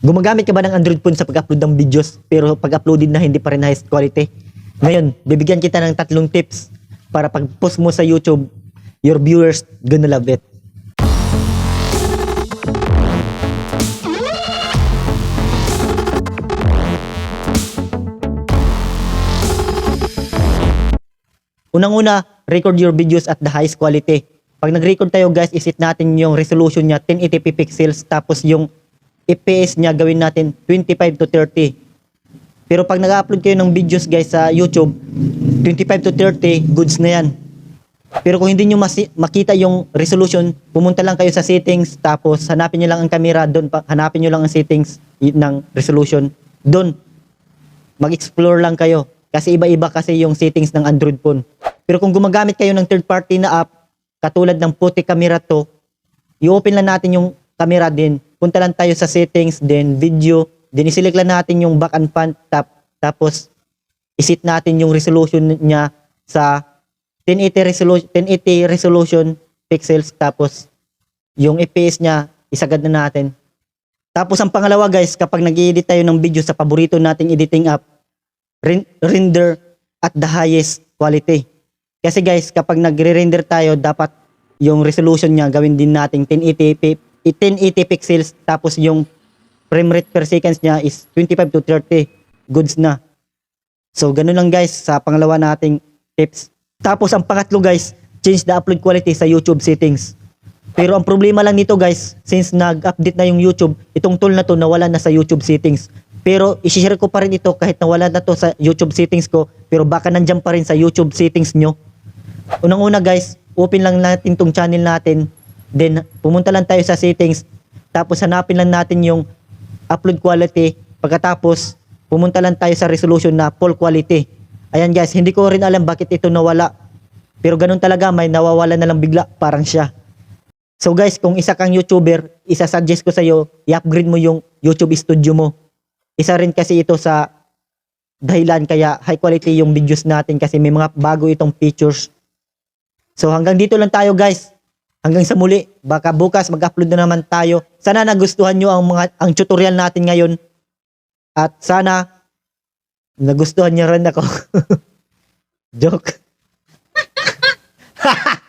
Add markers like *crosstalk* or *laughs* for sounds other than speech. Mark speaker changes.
Speaker 1: Gumagamit ka ba ng Android phone sa pag-upload ng videos pero pag-uploaded na hindi pa rin highest quality? Ngayon, bibigyan kita ng tatlong tips para pag-post mo sa YouTube, your viewers gonna love it. Unang-una, record your videos at the highest quality. Pag nag-record tayo guys, isit natin yung resolution niya 1080p pixels tapos yung FPS niya gawin natin 25 to 30. Pero pag nag-upload kayo ng videos guys sa YouTube, 25 to 30, goods na yan. Pero kung hindi nyo makita yung resolution, pumunta lang kayo sa settings, tapos hanapin nyo lang ang camera, doon hanapin nyo lang ang settings ng resolution. Doon, mag-explore lang kayo. Kasi iba-iba kasi yung settings ng Android phone. Pero kung gumagamit kayo ng third party na app, katulad ng puti camera to, i-open lang natin yung camera din. Punta lang tayo sa settings, then video, then iselect lang natin yung back and front, tap, tapos isit natin yung resolution niya sa 1080 resolution, 1080 resolution pixels, tapos yung FPS niya, isagad na natin. Tapos ang pangalawa guys, kapag nag-edit tayo ng video sa paborito nating editing app, ren- render at the highest quality. Kasi guys, kapag nagre-render tayo, dapat yung resolution niya gawin din nating 1080p, 1080 pixels tapos yung frame rate per seconds niya is 25 to 30 goods na. So ganun lang guys sa pangalawa nating tips. Tapos ang pangatlo guys, change the upload quality sa YouTube settings. Pero ang problema lang nito guys, since nag-update na yung YouTube, itong tool na to nawala na sa YouTube settings. Pero i-share ko pa rin ito kahit nawala na to sa YouTube settings ko, pero baka nandyan pa rin sa YouTube settings nyo. Unang-una guys, open lang natin tong channel natin. Then pumunta lang tayo sa settings. Tapos hanapin lang natin yung upload quality. Pagkatapos, pumunta lang tayo sa resolution na full quality. Ayan guys, hindi ko rin alam bakit ito nawala. Pero ganun talaga, may nawawala na lang bigla, parang siya. So guys, kung isa kang YouTuber, isa-suggest ko sa iyo, i-upgrade mo yung YouTube studio mo. Isa rin kasi ito sa dahilan kaya high quality yung videos natin kasi may mga bago itong features. So hanggang dito lang tayo guys. Hanggang sa muli, baka bukas mag-upload na naman tayo. Sana nagustuhan nyo ang mga ang tutorial natin ngayon. At sana nagustuhan niyo rin ako. *laughs* Joke. *laughs*